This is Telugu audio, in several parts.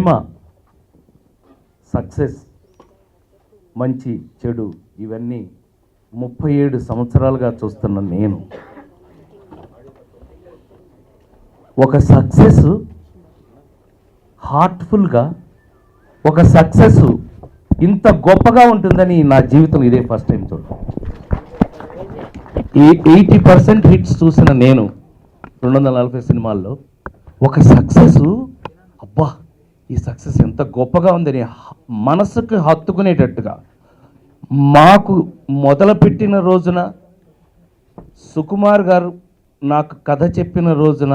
మహిమ సక్సెస్ మంచి చెడు ఇవన్నీ ముప్పై ఏడు సంవత్సరాలుగా చూస్తున్న నేను. ఒక సక్సెస్ హార్ట్ఫుల్గా ఒక సక్సెస్ ఇంత గొప్పగా ఉంటుందని నా జీవితం ఇదే ఫస్ట్ టైం చూడటం. ఎయిటీ పర్సెంట్ హిట్స్ చూసిన నేను రెండు వందల నలభై సినిమాల్లో ఒక సక్సెస్ అబ్బా! ఈ సక్సెస్ ఎంత గొప్పగా ఉందని మనసుకు హత్తుకునేటట్టుగా మాకు మొదలుపెట్టిన రోజున సుకుమార్ గారు నాకు కథ చెప్పిన రోజున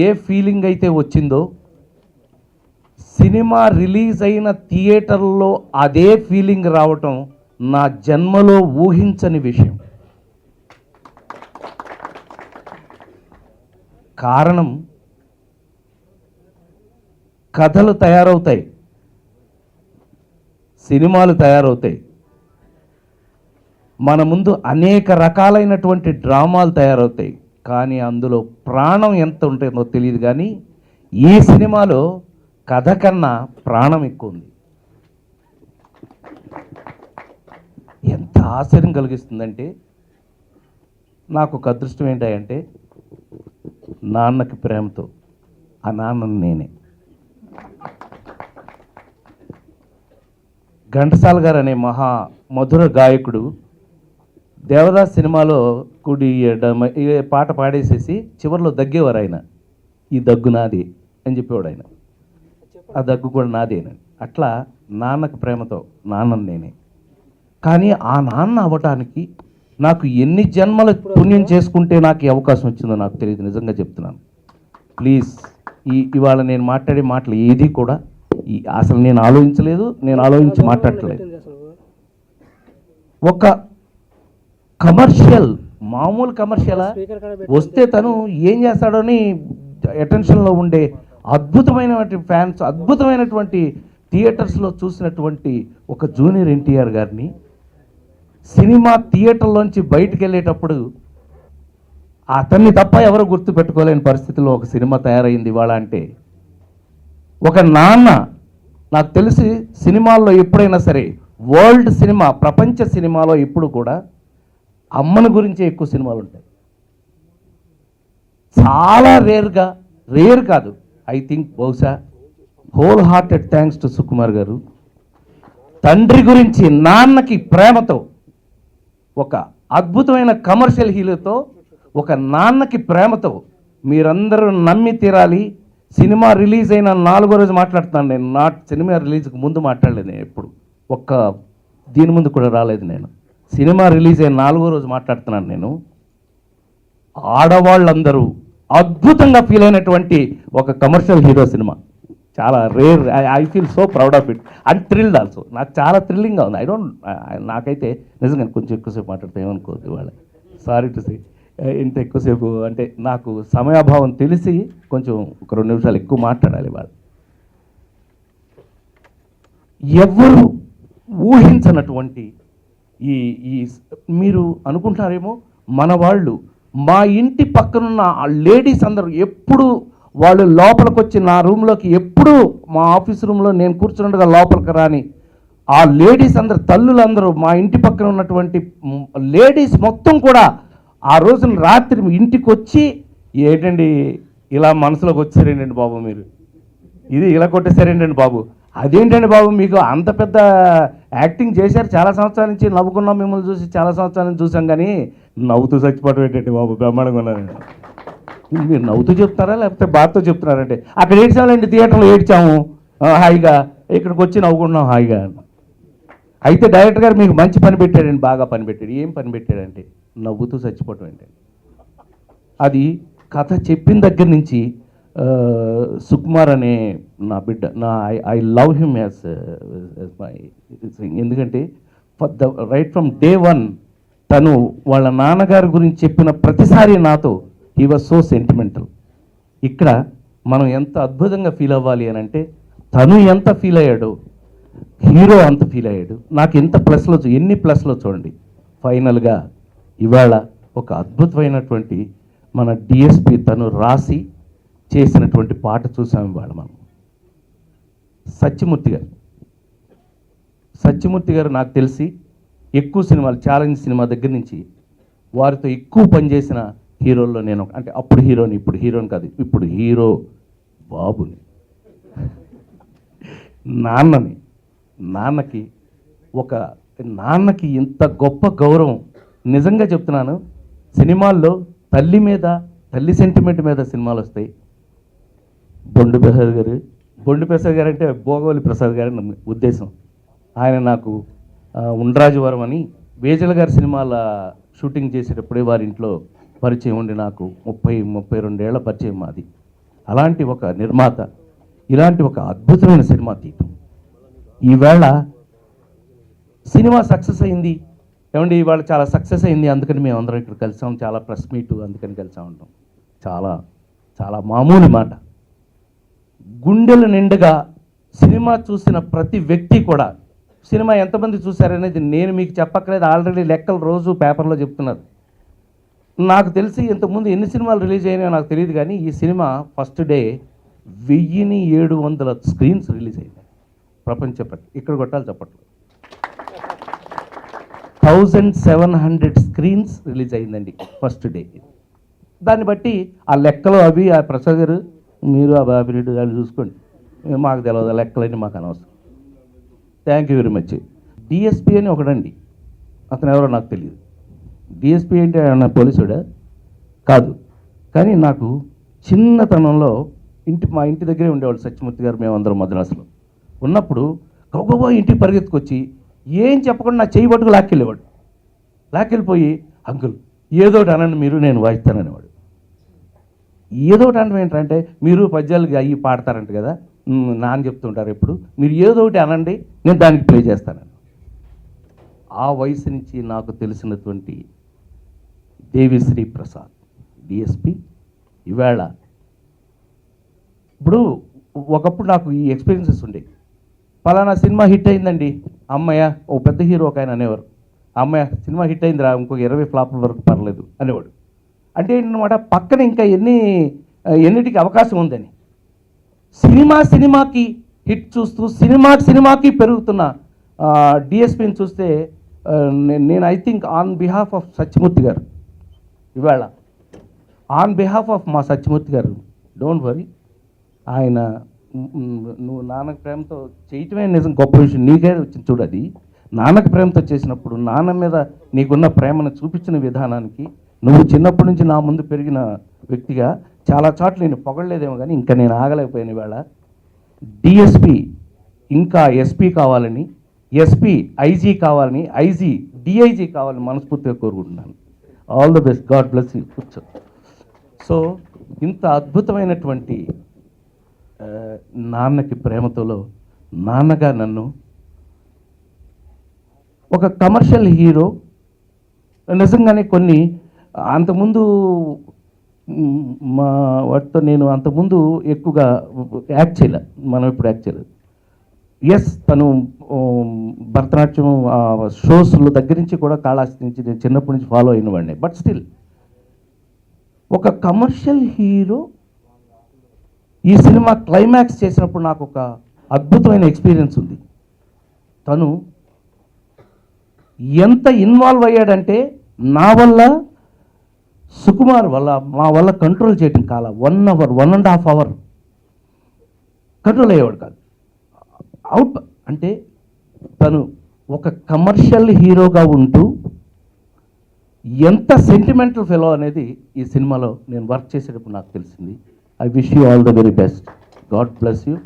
ఏ ఫీలింగ్ అయితే వచ్చిందో సినిమా రిలీజ్ అయిన థియేటర్లో అదే ఫీలింగ్ రావటం నా జన్మలో ఊహించని విషయం. కారణం కథలు తయారవుతాయి. సినిమాలు తయారవుతాయి. మన ముందు అనేక రకాలైనటువంటి డ్రామాలు తయారవుతాయి. కానీ అందులో ప్రాణం ఎంత ఉంటుందో తెలియదు కానీ ఈ సినిమాలో కథ కన్నా ప్రాణం ఎక్కువ ఉంది. ఎంత ఆశ్చర్యం కలిగిస్తుందంటే నాకు ఒక అదృష్టం ఏంటంటే నాన్నకి ప్రేమతో ఆ నాన్నని నేనే. ఘంటసాల గారు అనే మహా మధుర గాయకుడు దేవదాస్ సినిమాలో కూడి ఈ పాట పాడేసేసి చివరిలో దగ్గేవారు ఆయన. ఈ దగ్గు నాది అని చెప్పేవాడు ఆయన. ఆ దగ్గు కూడా నాదేనని అట్లా నాన్నకు ప్రేమతో నాన్న నేనే. కానీ ఆ నాన్న అవ్వటానికి నాకు ఎన్ని జన్మల పుణ్యం చేసుకుంటే నాకు అవకాశం వచ్చిందో నాకు తెలియదు. నిజంగా చెప్తున్నాను. ప్లీజ్ ఈ ఇవాళ నేను మాట్లాడే మాటలు ఏది కూడా అసలు నేను ఆలోచించలేదు నేను ఆలోచించి మాట్లాడట్లేదు. ఒక కమర్షియల్ మామూలు కమర్షియలా వస్తే తను ఏం చేస్తాడని అటెన్షన్లో ఉండే అద్భుతమైనటువంటి ఫ్యాన్స్ అద్భుతమైనటువంటి థియేటర్స్లో చూసినటువంటి ఒక జూనియర్ ఎన్టీఆర్ గారిని సినిమా థియేటర్లోంచి బయటికి వెళ్ళేటప్పుడు అతన్ని తప్ప ఎవరు గుర్తు పెట్టుకోలేని పరిస్థితిలో ఒక సినిమా తయారైంది ఇవాళ అంటే ఒక నాన్న నాకు తెలిసి సినిమాల్లో ఎప్పుడైనా సరే వరల్డ్ సినిమా ప్రపంచ సినిమాలో ఎప్పుడు కూడా అమ్మని గురించే ఎక్కువ సినిమాలు ఉంటాయి. చాలా రేర్గా రేర్ కాదు. ఐ థింక్ బహుశా whole hearted thanks to Sukumar garu. తండ్రి గురించి నాన్నకి ప్రేమతో ఒక అద్భుతమైన కమర్షియల్ హీరోతో ఒక నాన్నకి ప్రేమతో మీరందరూ నమ్మి తీరాలి. సినిమా రిలీజ్ అయిన నాలుగో రోజు మాట్లాడుతున్నాను నేను. నా సినిమా రిలీజ్కి ముందు మాట్లాడలేదు నేను ఎప్పుడు. ఒక్క దీని ముందు కూడా రాలేదు నేను. సినిమా రిలీజ్ అయిన నాలుగో రోజు మాట్లాడుతున్నాను నేను. ఆడవాళ్ళందరూ అద్భుతంగా ఫీల్ అయినటువంటి ఒక కమర్షియల్ హీరో సినిమా. చాలా rare I feel so proud of it. And thrilled also. నాకు చాలా థ్రిల్లింగ్గా ఉంది. ఐ డోంట్ నాకైతే నిజంగా కొంచెం ఎక్కువసేపు మాట్లాడితే ఏమనుకోవద్దు ఇవాళ సారీ టు సీ. ఇంత ఎక్కువసేపు అంటే నాకు సమయాభావం తెలిసి కొంచెం ఒక రెండు నిమిషాలు ఎక్కువ మాట్లాడాలి వాళ్ళు. ఎవ్వరు ఊహించనటువంటి ఈ ఈ మీరు అనుకుంటారేమో మన వాళ్ళు మా ఇంటి పక్కనున్న ఆ లేడీస్ అందరూ ఎప్పుడు వాళ్ళు లోపలికి వచ్చి నా రూమ్లోకి ఎప్పుడు మా ఆఫీస్ రూమ్లో నేను కూర్చున్నట్టుగా లోపలికి రాని ఆ లేడీస్ అందరు తల్లులందరూ మా ఇంటి పక్కన ఉన్నటువంటి లేడీస్ మొత్తం కూడా ఆ రోజున రాత్రి ఇంటికి వచ్చి ఏంటండి ఇలా మనసులోకి వచ్చారేంటండి బాబు మీరు? ఇది ఇలా కొట్టేశారేంటండి బాబు? అదేంటండి బాబు మీకు అంత పెద్ద యాక్టింగ్ చేశారు చాలా సంవత్సరాల నుంచి నవ్వుకున్నాం మిమ్మల్ని చూసి చాలా సంవత్సరాల నుంచి చూసాం కానీ నవ్వుతూ చచ్చిపోవడం ఏంటండి బాబు బ్రహ్మాండంగా ఉన్నారండి మీరు నవ్వుతూ చెప్తారా లేకపోతే బాధతో చెప్తున్నారంటే? అక్కడ ఏడ్చాలండి థియేటర్లో ఏడ్చాము. హాయిగా ఇక్కడికి వచ్చి నవ్వుకుంటున్నాం హాయిగా. అయితే డైరెక్టర్ గారు మీకు మంచి పని పెట్టాడండి బాగా పని పెట్టాడు. ఏం పని పెట్టాడంటే నవ్వుతూ చచ్చిపోవటం ఏంటండి అది కథ చెప్పిన దగ్గర నుంచి సుకుమార్ అనే నా బిడ్డ నా I I love him as my ఎందుకంటే for the right from day one తను వాళ్ళ నాన్నగారి గురించి చెప్పిన ప్రతిసారి నాతో హీ వాజ్ సో సెంటిమెంటల్. ఇక్కడ మనం ఎంత అద్భుతంగా ఫీల్ అవ్వాలి అని అంటే తను ఎంత ఫీల్ అయ్యాడో హీరో అంత ఫీల్ అయ్యాడు. నాకు ఎంత ప్లస్లో ఎన్ని ప్లస్లో చూడండి. ఫైనల్గా ఇవాళ ఒక అద్భుతమైనటువంటి మన డిఎస్పి తను రాసి చేసినటువంటి పాట చూసాం ఇవాళ మనం. సత్యమూర్తి గారు. సత్యమూర్తి గారు నాకు తెలిసి ఎక్కువ సినిమాలు ఛాలెంజ్ సినిమా దగ్గర నుంచి వారితో ఎక్కువ పనిచేసిన హీరోల్లో నేను అంటే అప్పుడు హీరోని ఇప్పుడు హీరోని కాదు ఇప్పుడు హీరో బాబుని. నాన్నని నాన్నకి ఒక నాన్నకి ఇంత గొప్ప గౌరవం నిజంగా చెప్తున్నాను సినిమాల్లో తల్లి మీద తల్లి సెంటిమెంట్ మీద సినిమాలు వస్తాయి. బొండు ప్రసాద్ గారు బొండు ప్రసాద్ గారు అంటే భోగవల్లి ప్రసాద్ గారు ఉద్దేశం. ఆయన నాకు ఆ, ఉండ్రాజవరం అని వేజల గారి సినిమాల షూటింగ్ చేసేటప్పుడే వారి ఇంట్లో పరిచయం ఉండి నాకు ముప్పై ముప్పై రెండేళ్ళ పరిచయం మాది. అలాంటి ఒక నిర్మాత ఇలాంటి ఒక అద్భుతమైన సినిమా తీయటం. ఈవేళ సినిమా సక్సెస్ అయింది. ఏమండి ఇవాళ చాలా సక్సెస్ అయింది అందుకని మేము అందరం ఇక్కడ కలిసాం చాలా ప్రెస్ మీట్ అందుకని కలిసా ఉంటాం. చాలా చాలా మామూలు మాట. గుండెల నిండుగా సినిమా చూసిన ప్రతి వ్యక్తి కూడా సినిమా ఎంతమంది చూశారనేది నేను మీకు చెప్పక్కలేదు ఆల్రెడీ లెక్కలు రోజు పేపర్లో చెప్తున్నారు. నాకు తెలిసి ఇంతకుముందు ఎన్ని సినిమాలు రిలీజ్ అయినాయో నాకు తెలియదు కానీ ఈ సినిమా ఫస్ట్ డే వెయ్యిని ఏడు వందల స్క్రీన్స్ రిలీజ్ అయినాయి. ప్రపంచ ఇక్కడ కొట్టాలి చెప్పట్లు. Thousand seven hundred screens release అయిందండి ఫస్ట్ డే దాన్ని బట్టి ఆ లెక్కలు అవి ఆ ప్రసాద్ గారు మీరు ఆ బాబిరెడ్డి గారు చూసుకోండి. మాకు తెలియదు ఆ లెక్కలన్నీ మాకు అనవసరం. Thank you very much DSP అని ఒకడండి. అతను ఎవరో నాకు తెలియదు. డిఎస్పి అంటే ఆయన పోలీసుడా? కాదు. కానీ నాకు చిన్నతనంలో ఇంటి మా ఇంటి దగ్గరే ఉండేవాళ్ళు సత్యమూర్తి గారు మేమందరం మద్రాసులో. ఉన్నప్పుడు గౌగబో ఇంటికి పరిగెత్తుకొచ్చి ఏం చెప్పకుండా నా చేయి పట్టుకు లాక్కెళ్ళేవాడు. లాక్కెళ్ళిపోయి అంకుల్ ఏదో ఒకటి అనండి మీరు నేను వాయిస్తాననేవాడు. ఏదో ఒకటి అనడం ఏంటంటే మీరు పద్యాలు అయ్యి పాడతారంట కదా నాన్న చెప్తుంటారు ఎప్పుడు మీరు ఏదో ఒకటి అనండి నేను దానికి ప్లే చేస్తానని. ఆ వయసు నుంచి నాకు తెలిసినటువంటి దేవిశ్రీ ప్రసాద్ డిఎస్పి ఈవేళ ఇప్పుడు ఒకప్పుడు నాకు ఈ ఎక్స్పీరియన్సెస్ ఉండేవి పలానా సినిమా హిట్ అయిందండి. అమ్మయ్య ఓ పెద్ద హీరో ఒక ఆయన అనేవారు. అమ్మయ్య సినిమా హిట్ అయిందిరా ఇంకొక ఇరవై ఫ్లాప్ల వరకు పర్లేదు అనేవాడు. అంటే ఏంటన్నమాట పక్కన ఇంకా ఎన్ని ఎన్నిటికి అవకాశం ఉందని. సినిమా సినిమాకి హిట్ చూస్తూ సినిమా సినిమాకి పెరుగుతున్న డిఎస్పిని చూస్తే నేను I think on behalf of Satyamurthy garu. ఇవాళ ఆన్ బిహాఫ్ ఆఫ్ మా సత్యమూర్తి గారు డోంట్ వరీ ఆయన నువ్వు నాన్నకు ప్రేమతో చేయటమే నిజం గొప్ప విషయం. నీకే వచ్చింది చూడు అది. నాన్నకు ప్రేమతో చేసినప్పుడు నాన్న మీద నీకున్న ప్రేమను చూపించిన విధానానికి నువ్వు చిన్నప్పటి నుంచి నా ముందు పెరిగిన వ్యక్తిగా చాలా చోట్ల నేను పొగడలేదేమో కానీ ఇంకా నేను ఆగలేకపోయిన వేళ డిఎస్పి ఇంకా ఎస్పీ కావాలని ఎస్పీ ఐజీ కావాలని ఐజీ డిఐజీ కావాలని మనస్ఫూర్తిగా కోరుకుంటున్నాను. All the best God bless you కూర్చో. సో ఇంత అద్భుతమైనటువంటి నాన్నకి ప్రేమతోలో నాన్నగా నన్ను ఒక కమర్షియల్ హీరో నిజంగానే కొన్ని అంతకుముందు మా వాటితో నేను అంతకుముందు ఎక్కువగా యాక్ట్ చేయలే మనం ఇప్పుడు యాక్ట్ చేయలేదు. ఎస్ తను భరతనాట్యం షోస్ల దగ్గర నుంచి కూడా కాళాస్తి నుంచి నేను చిన్నప్పటి నుంచి ఫాలో అయిన వాడిని. బట్ స్టిల్ ఒక కమర్షియల్ హీరో ఈ సినిమా క్లైమాక్స్ చేసినప్పుడు నాకు ఒక అద్భుతమైన ఎక్స్పీరియన్స్ ఉంది. తను ఎంత ఇన్వాల్వ్ అయ్యాడంటే నా వల్ల సుకుమార్ వల్ల మా వల్ల కంట్రోల్ చేయటం కాల one hour one and half hour control అయ్యేవాడు కాదు. అవుట్ అంటే తను ఒక కమర్షియల్ హీరోగా ఉంటూ ఎంత సెంటిమెంటల్ ఫెలో అనేది ఈ సినిమాలో నేను వర్క్ చేసేటప్పుడు నాకు తెలిసింది. I wish you all the very best. God bless you.